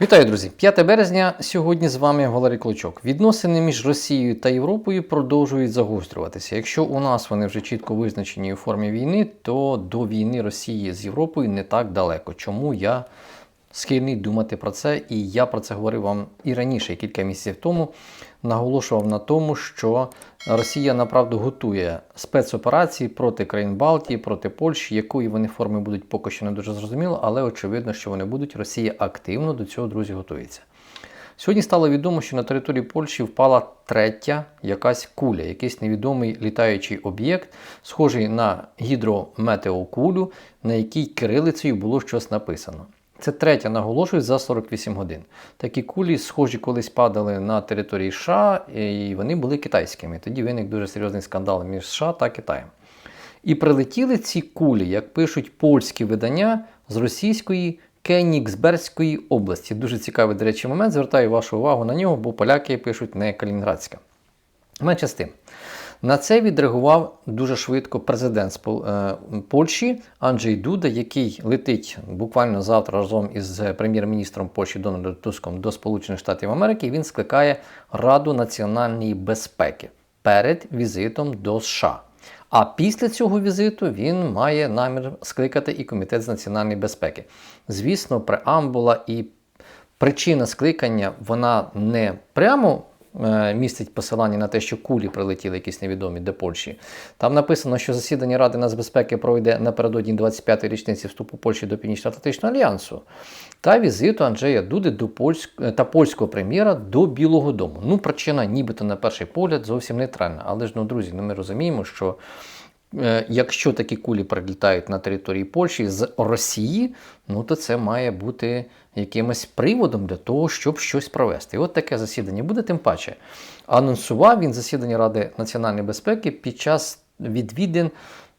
Вітаю, друзі! 5 березня. Сьогодні з вами Валерій Клочок. Відносини між Росією та Європою продовжують загострюватися. Якщо у нас вони вже чітко визначені у формі війни, то до війни Росії з Європою не так далеко. Чому я схильний думати про це? І я про це говорив вам і раніше, кілька місяців тому. Наголошував на тому, що Росія направду готує спецоперації проти країн Балтії, проти Польщі, якої вони форми будуть поки що не дуже зрозуміло, але очевидно, що вони будуть. Росія активно до цього, друзі, готується. Сьогодні стало відомо, що на території Польщі впала третя якась куля, якийсь невідомий літаючий об'єкт, схожий на гідрометеокулю, на якій кирилицею було щось написано. Це третя, наголошую, за 48 годин. Такі кулі, схожі, колись падали на території США, і вони були китайськими. Тоді виник дуже серйозний скандал між США та Китаєм. І прилетіли ці кулі, як пишуть польські видання з російської Кенігсбергської області. Дуже цікавий, до речі, момент. Звертаю вашу увагу на нього, бо поляки пишуть не Калінінградська. Менше з тим. На це відреагував дуже швидко президент е, Польщі Анджей Дуда, який летить буквально завтра разом із прем'єр-міністром Польщі Дональдом Туском до Сполучених Штатів Америки. Він скликає Раду національної безпеки перед візитом до США. А після цього візиту він має намір скликати і комітет з національної безпеки. Звісно, преамбула і причина скликання вона не прямо містить посилання на те, що кулі прилетіли якісь невідомі до Польщі. Там написано, що засідання Ради нацбезпеки пройде напередодні 25-ї річниці вступу Польщі до Північно-Атлантичного альянсу та візиту Анджея Дуди до Польсь... та польського прем'єра до Білого Дому. Ну, причина, нібито на перший погляд, зовсім нейтральна. Але ж, ну, друзі, ну, ми розуміємо, що. Е, якщо такі кулі прилітають на території Польщі з Росії, ну то це має бути якимось приводом для того, щоб щось провести. І от таке засідання буде, тим паче. Анонсував він засідання Ради національної безпеки під час відвідин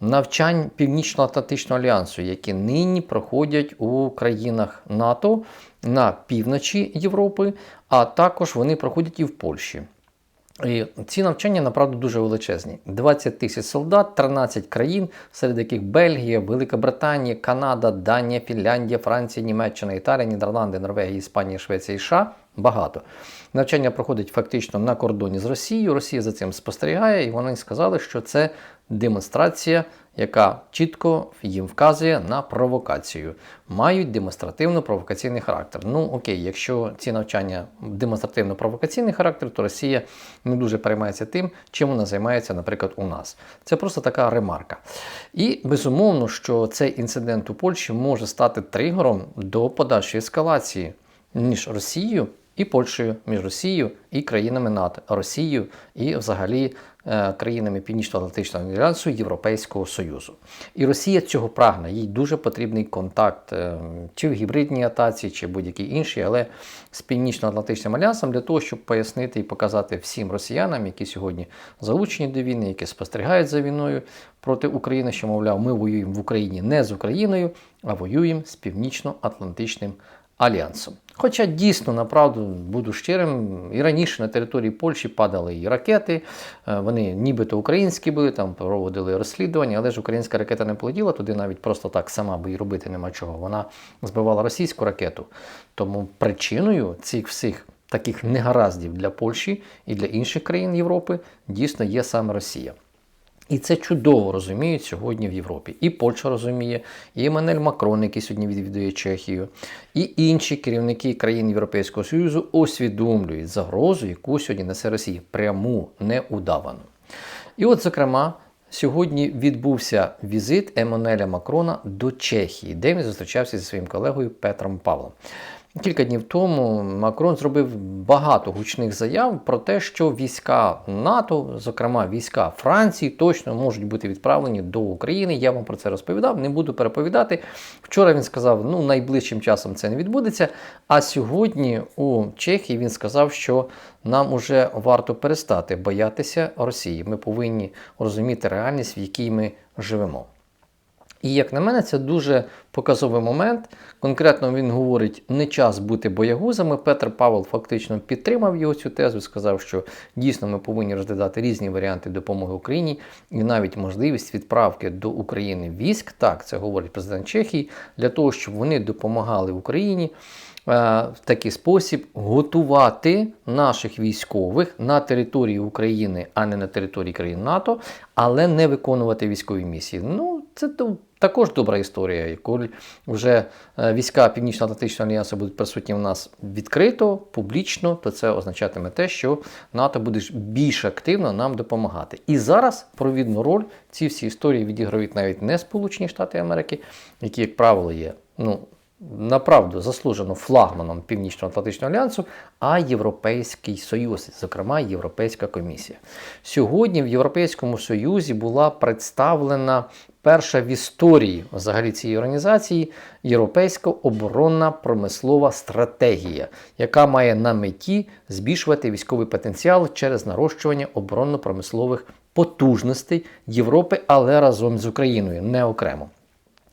навчань Північно-Атлантичного альянсу, які нині проходять у країнах НАТО на півночі Європи, а також вони проходять і в Польщі. І ці навчання направду дуже величезні: 20 тисяч солдат, 13 країн, серед яких Бельгія, Велика Британія, Канада, Данія, Фінляндія, Франція, Німеччина, Італія, Нідерланди, Норвегія, Іспанія, Швеція і США. Багато. Навчання проходить фактично на кордоні з Росією. Росія за цим спостерігає, і вони сказали, що це демонстрація, яка чітко їм вказує на провокацію. Мають демонстративно-провокаційний характер. Ну окей, якщо ці навчання демонстративно-провокаційний характер, то Росія не дуже переймається тим, чим вона займається, наприклад, у нас. Це просто така ремарка. І безумовно, що цей інцидент у Польщі може стати тригером до подальшої ескалації між Росією і Польщею, між Росією і країнами НАТО, Росією і взагалі е, країнами Північно-Атлантичного альянсу Європейського Союзу. І Росія цього прагне. Їй дуже потрібний контакт е, чи в гібридній атаці, чи будь-якій іншій, але з Північно-Атлантичним альянсом для того, щоб пояснити і показати всім росіянам, які сьогодні залучені до війни, які спостерігають за війною проти України, що мовляв, ми воюємо в Україні не з Україною, а воюємо з Північно-Атлантичним альянсом. Хоча дійсно, направду, буду щирим, і раніше на території Польщі падали і ракети, е, вони нібито українські були, там проводили розслідування, але ж українська ракета не полетіла, туди навіть просто так сама би і робити нема чого. Вона збивала російську ракету. Тому причиною цих всіх таких негараздів для Польщі і для інших країн Європи дійсно є саме Росія. І це чудово розуміють сьогодні в Європі. І Польща розуміє, і Еммануель Макрон, який сьогодні відвідує Чехію, і інші керівники країн Європейського Союзу усвідомлюють загрозу, яку сьогодні несе Росія, пряму, неудавану. І от, зокрема, сьогодні відбувся візит Еммануеля Макрона до Чехії, де він зустрічався зі своїм колегою Петром Павлом. Кілька днів тому Макрон зробив багато гучних заяв про те, що війська НАТО, зокрема війська Франції, точно можуть бути відправлені до України. Я вам про це розповідав, не буду переповідати. Вчора він сказав, ну найближчим часом це не відбудеться. А сьогодні у Чехії він сказав, що нам уже варто перестати боятися Росії. Ми повинні розуміти реальність, в якій ми живемо. І, як на мене, це дуже показовий момент. Конкретно він говорить, не час бути боягузами. Петр Павел фактично підтримав його цю тезу, сказав, що дійсно ми повинні розглядати різні варіанти допомоги Україні і навіть можливість відправки до України військ. Так, це говорить президент Чехії, для того, щоб вони допомагали Україні в такий спосіб готувати наших військових на території України, а не на території країн НАТО, але не виконувати військові місії. Ну, це також добра історія. Коли вже е, війська Північно-Атлантичного альянсу будуть присутні в нас відкрито, публічно, то це означатиме те, що НАТО буде більш активно нам допомагати. І зараз провідну роль ці всі історії відіграють навіть не Сполучені Штати Америки, які, як правило, є ну, направду заслужено флагманом Північно-Атлантичного альянсу, а Європейський Союз, зокрема Європейська комісія. Сьогодні в Європейському Союзі була представлена перша в історії взагалі цієї організації Європейська оборонна промислова стратегія, яка має на меті збільшувати військовий потенціал через нарощування оборонно-промислових потужностей Європи, але разом з Україною, не окремо.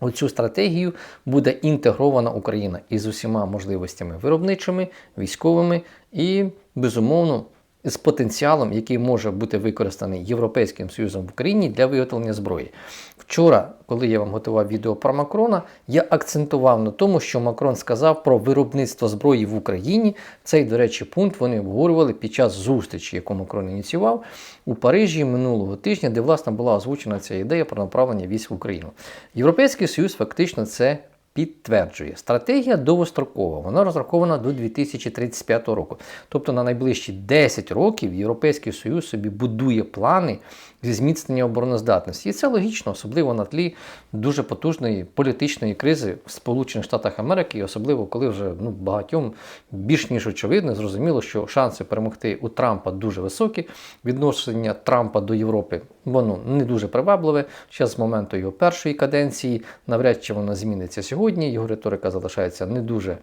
У цю стратегію буде інтегрована Україна із усіма можливостями виробничими, військовими і, безумовно, з потенціалом, який може бути використаний Європейським Союзом в Україні для виготовлення зброї. Вчора, коли я вам готував відео про Макрона, я акцентував на тому, що Макрон сказав про виробництво зброї в Україні. Цей, до речі, пункт вони обговорювали під час зустрічі, яку Макрон ініціював у Парижі минулого тижня, де власне була озвучена ця ідея про направлення військ в Україну. Європейський Союз фактично це підтверджує. Стратегія довгострокова, вона розрахована до 2035 року. Тобто на найближчі 10 років Європейський Союз собі будує плани зі зміцнення обороноздатності. І це логічно, особливо на тлі дуже потужної політичної кризи в Сполучених Штатах Америки, і особливо коли вже ну, багатьом більш ніж очевидно, зрозуміло, що шанси перемогти у Трампа дуже високі. Відношення Трампа до Європи воно не дуже привабливе. Ще з моменту його першої каденції, навряд чи воно зміниться сьогодні. Його риторика залишається не дуже.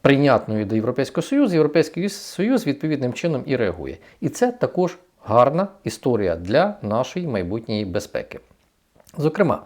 Прийнятною до Європейського Союзу, Європейський Союз відповідним чином і реагує. І це також гарна історія для нашої майбутньої безпеки. Зокрема,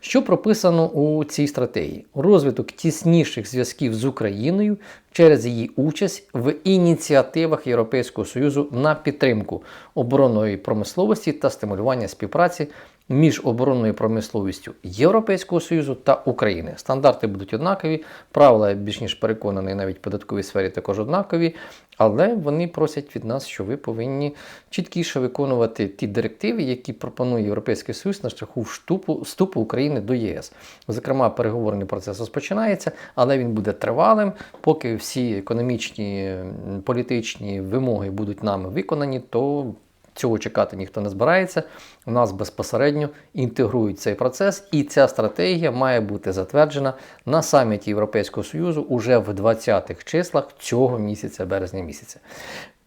що прописано у цій стратегії? Розвиток тісніших зв'язків з Україною через її участь в ініціативах Європейського Союзу на підтримку оборонної промисловості та стимулювання співпраці між оборонною промисловістю Європейського Союзу та України. Стандарти будуть однакові, правила більш ніж переконані, навіть в податковій сфері також однакові, але вони просять від нас, що ви повинні чіткіше виконувати ті директиви, які пропонує Європейський Союз на шляху вступу, вступу України до ЄС. Зокрема, переговорний процес розпочинається, але він буде тривалим, поки всі економічні політичні вимоги будуть нами виконані, то Цього чекати ніхто не збирається. У нас безпосередньо інтегрують цей процес, і ця стратегія має бути затверджена на саміті Європейського Союзу уже в 20-х числах цього місяця, березня місяця.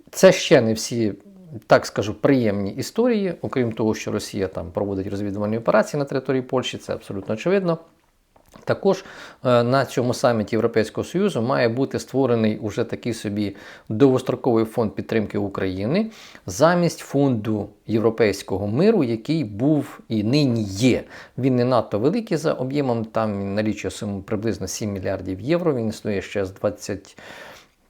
Це ще не всі. Так скажу, приємні історії, окрім того, що Росія там проводить розвідувальні операції на території Польщі, це абсолютно очевидно. Також е, на цьому саміті Європейського Союзу має бути створений уже такий собі довгостроковий фонд підтримки України замість фонду європейського миру, який був і нині є. Він не надто великий за об'ємом, там налічує суму приблизно 7 мільярдів євро. Він існує ще з 20.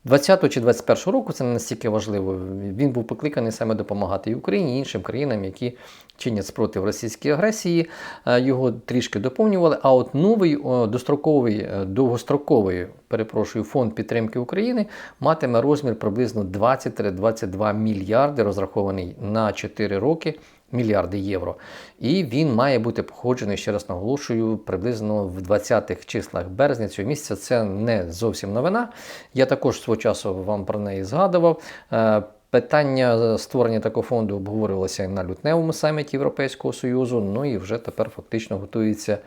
20 чи 21 року це не настільки важливо. Він був покликаний саме допомагати і Україні і іншим країнам, які чинять спротив російській агресії. Е, його трішки доповнювали. А от новий достроковий, е, довгостроковий перепрошую, фонд підтримки України матиме розмір приблизно 20-22 мільярди, розрахований на 4 роки мільярди євро. І він має бути походжений, ще раз наголошую, приблизно в 20-х числах березня цього місяця. Це не зовсім новина. Я також свого часу вам про неї згадував. Е, питання створення такого фонду обговорювалося на лютневому саміті Європейського Союзу, ну і вже тепер фактично готується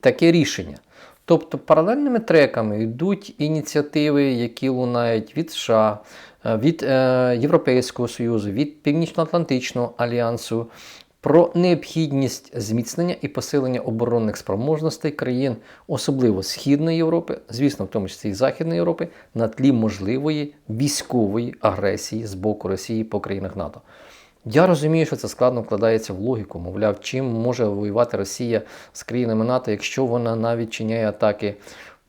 таке рішення. Тобто паралельними треками йдуть ініціативи, які лунають від США, від е, Європейського Союзу, від Північно-Атлантичного альянсу про необхідність зміцнення і посилення оборонних спроможностей країн, особливо Східної Європи, звісно, в тому числі і Західної Європи, на тлі можливої військової агресії з боку Росії по країнах НАТО. Я розумію, що це складно вкладається в логіку. Мовляв, чим може воювати Росія з країнами НАТО, якщо вона навіть чиняє атаки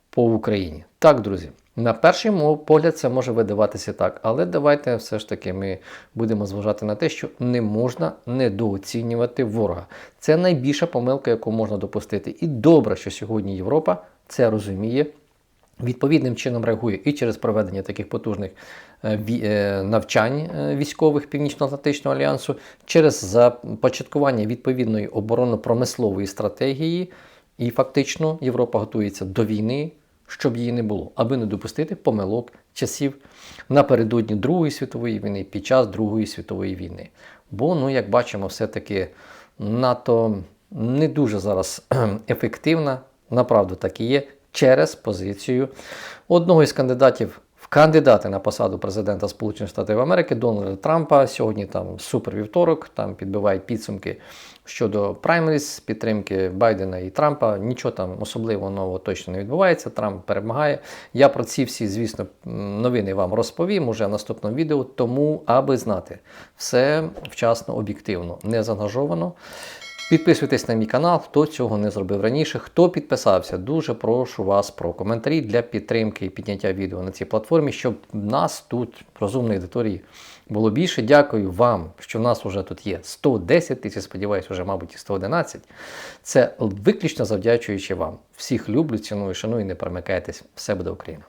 по Україні. Так, друзі, на перший погляд це може видаватися так, але давайте все ж таки ми будемо зважати на те, що не можна недооцінювати ворога. Це найбільша помилка, яку можна допустити. І добре, що сьогодні Європа це розуміє відповідним чином реагує і через проведення таких потужних е, е, навчань е, військових Північно-Атлантичного альянсу, через започаткування відповідної оборонно-промислової стратегії, і фактично Європа готується до війни, щоб її не було, аби не допустити помилок часів напередодні Другої світової війни, під час Другої світової війни. Бо, ну, як бачимо, все-таки НАТО не дуже зараз ефективна, направду так і є, через позицію одного із кандидатів кандидати на посаду президента Сполучених Штатів Америки Дональда Трампа. Сьогодні там супер вівторок, там підбивають підсумки щодо праймеріс, підтримки Байдена і Трампа. Нічого там особливо нового точно не відбувається. Трамп перемагає. Я про ці всі, звісно, новини вам розповім уже в наступному відео, тому аби знати все вчасно, об'єктивно, не заангажовано. Підписуйтесь на мій канал, хто цього не зробив раніше. Хто підписався, дуже прошу вас про коментарі для підтримки і підняття відео на цій платформі, щоб нас тут, розумної аудиторії, було більше. Дякую вам, що в нас вже тут є 110 тисяч, сподіваюся, вже, мабуть, і 111. Це виключно завдячуючи вам. Всіх люблю, ціную, шаную, не перемикайтесь. Все буде Україна!